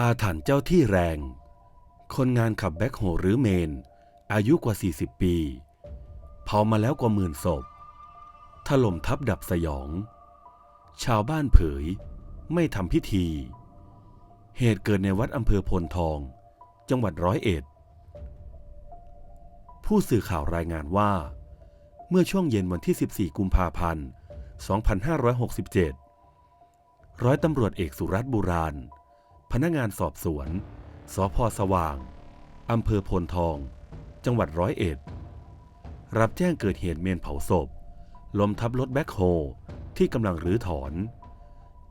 อาถรรพ์เจ้าที่แรง คนงานขับแบ็คโฮหรือเมน อายุกว่า 40 ปี เผามาแล้วกว่าหมื่นศพ ถล่มทับดับสยอง ชาวบ้านเผยไม่ทำพิธี เหตุเกิดในวัดอำเภอพนทอง จังหวัดร้อยเอ็ด ผู้สื่อข่าวรายงานว่า เมื่อช่วงเย็นวันที่ 14 กุมภาพันธ์ 2567 ร้อยตำรวจเอกสุรัตน์บุราณ พนักงานสอบสวน สพสว่าง อำเภอโพนทอง จังหวัดร้อยเอ็ด รับแจ้งเกิดเหตุเมนเผาศพล้มทับรถแบ็คโฮที่กำลังรื้อถอน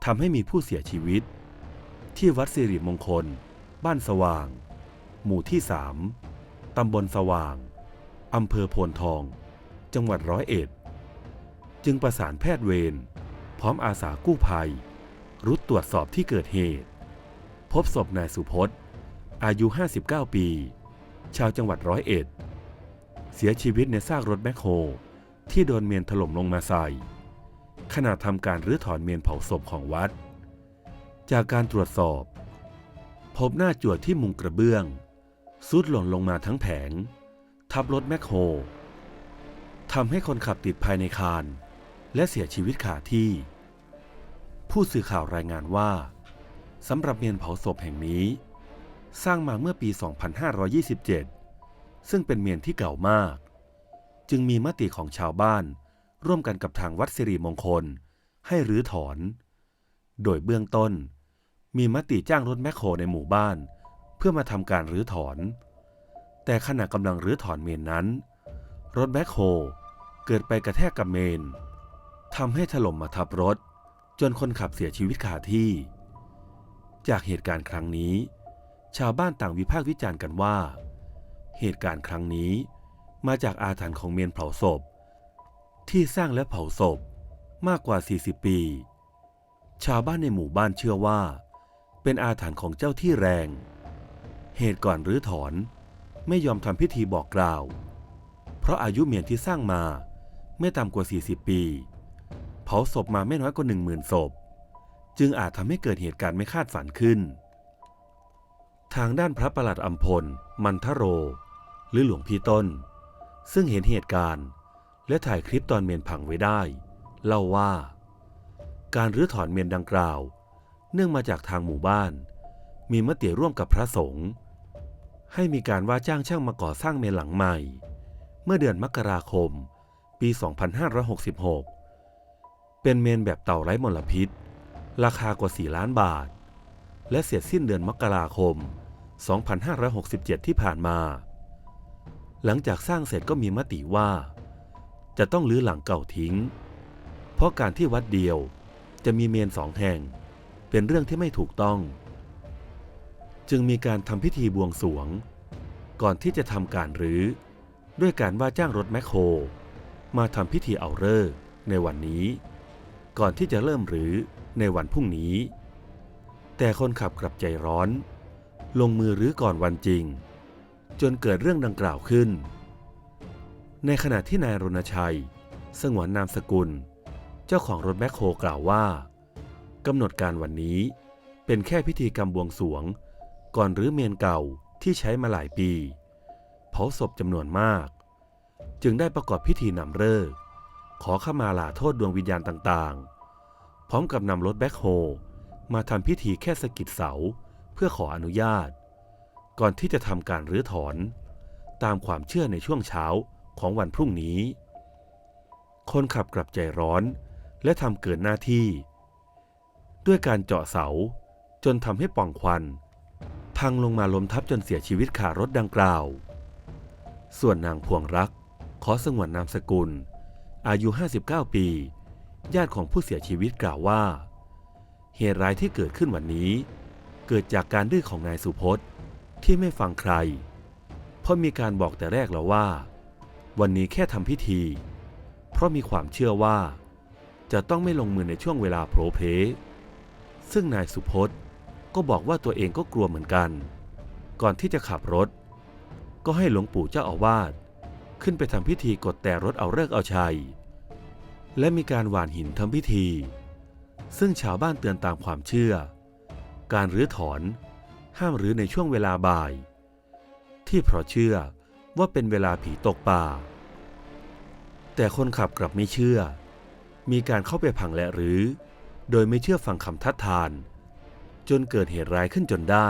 ทำให้มีผู้เสียชีวิต ที่วัดสิริมงคล บ้านสว่าง หมู่ที่สามตำบลสว่าง อำเภอโพนทอง จังหวัดร้อยเอ็ด จึงประสานแพทย์เวร พร้อมอาสากู้ภัย รุดตรวจสอบที่เกิดเหตุ พบศพนายสุพจน์ อายุ 59 ปี ชาวจังหวัดร้อยเอ็ด เสียชีวิตในซากรถแบ็คโฮที่โดนเมนถล่มลงมาใส่ ขณะทำการรื้อถอนเมนเผาศพของวัด จากการตรวจสอบ พบหน้าจวดที่มุงกระเบื้องซุดหล่นลงมาทั้งแผง ทับรถแมคโฮทำให้คนขับติดภายในคาน และเสียชีวิตขาที่ ผู้สื่อข่าวรายงานว่า สำหรับเมนเผาศพแห่งนี้ สร้างมาเมื่อปี 2527 ซึ่งเป็นเมนที่เก่ามาก จึงมีมติของชาวบ้าน ร่วมกันกับทางวัดสิริมงคล ให้รื้อถอน โดยเบื้องต้น มีมติจ้างรถแมคโครในหมู่บ้าน เพื่อมาทำการรื้อถอน แต่ขณะกำลังรื้อถอนเมนนั้น รถแบ็คโฮเกิดไปกระแทกกับเมนทำให้ถล่มมาทับรถ จนคนขับเสียชีวิตคาที่ จากเหตุการณ์ครั้งนี้ ชาวบ้านต่างวิพากษ์วิจารณ์กันว่า เหตุการณ์ครั้งนี้มาจากอาถรรพ์ของเมนเผาศพ ที่สร้างและเผาศพมากกว่า 40 ปี ชาวบ้านในหมู่บ้านเชื่อว่า เป็นอาถรรพ์ของเจ้าที่แรง เหตุก่อนรื้อถอนไม่ยอมทำพิธีบอกกล่าว เพราะอายุเมียนที่สร้างมาไม่ต่ำกว่า 40 ปี เผาศพมาไม่น้อยกว่า 10,000ศพ จึงอาจทำให้เกิดเหตุการณ์ไม่คาดฝันขึ้น ทางด้านพระประหลัดอัมพล มันทโร หรือหลวงพี่ต้น ซึ่งเห็นเหตุการณ์ และถ่ายคลิปตอนเมนพังไว้ได้ เล่าว่า การรื้อถอนเมนดังกล่าว เนื่องมาจากทางหมู่บ้าน มีมติร่วมกับพระสงฆ์ให้มีการว่าจ้างช่างมาก่อสร้างเมนหลังใหม่ เมื่อเดือนมกราคม ปี 2566 เป็นเมนแบบเต่าไร้มลพิษ ราคากว่า 4 ล้านบาท และเสร็จสิ้นเดือนมกราคม 2567 ที่ผ่านมา หลังจากสร้างเสร็จก็มีมติว่า จะต้องรื้อหลังเก่าทิ้ง เพราะการที่วัดเดียวจะมีเมนสองแห่ง เป็นเรื่องที่ไม่ถูกต้อง จึงมีการทำพิธีบวงสรวง ก่อนที่จะทำการรื้อ ด้วยการว่าจ้างรถแมคโคร มาทำพิธีเอาเลิกในวันนี้ ก่อนที่จะเริ่มรื้อ ในวันพรุ่งนี้ แต่คนขับกลับใจร้อน ลงมือรื้อก่อนวันจริง จนเกิดเรื่องดังกล่าวขึ้น ในขณะที่นายรณชัย สงวนนามสกุล เจ้าของรถแมคโครกล่าวว่ากำหนดการวันนี้เป็นแค่พิธีกรรมบวงสวง ก่อนรื้อเมนเก่าที่ใช้มาหลายปี เผาศพจำนวนมาก จึงได้ประกอบพิธีนำเลิกขอขมาลาโทษดวงวิญญาณต่างๆ พร้อมกับนำรถแบ็คโฮมาทำพิธีแค่สกิดเสาเพื่อขออนุญาต ก่อนที่จะทำการรื้อถอน ตามความเชื่อในช่วงเช้าของวันพรุ่งนี้ คนขับกลับใจร้อนและทำเกินหน้าที่ ด้วยการเจาะเสาจนทำให้ป่องควัน พังลงมาล้มทับจนเสียชีวิตขารถดังกล่าว ส่วนนางพวงรักขอสงวนนามสกุล อายุ 59 ปี ญาติของผู้เสียชีวิตกล่าวว่า เหตุร้ายที่เกิดขึ้นวันนี้ เกิดจากการดื้อของนายสุพจน์ที่ไม่ฟังใคร เพราะมีการบอกแต่แรกแล้วว่า วันนี้แค่ทำพิธี เพราะมีความเชื่อว่า จะต้องไม่ลงมือในช่วงเวลาโผล่เพซึ่งนายสุพจน์ก็บอกว่าตัวเองก็กลัวเหมือนกัน ก่อนที่จะขับรถ ก็ให้หลวงปู่เจ้าอาวาสขึ้นไปทำพิธีกดแต่รถเอาเลิกเอาชัย และมีการหว่านหินทำพิธี ซึ่งชาวบ้านเตือนตามความเชื่อ การรื้อถอนห้ามรื้อในช่วงเวลาบ่าย ที่เพราะเชื่อว่าเป็นเวลาผีตกป่า แต่คนขับกลับไม่เชื่อ มีการเข้าไปพังและรื้อ โดยไม่เชื่อฟังคำทัดทาน จนเกิดเหตุร้ายขึ้นจนได้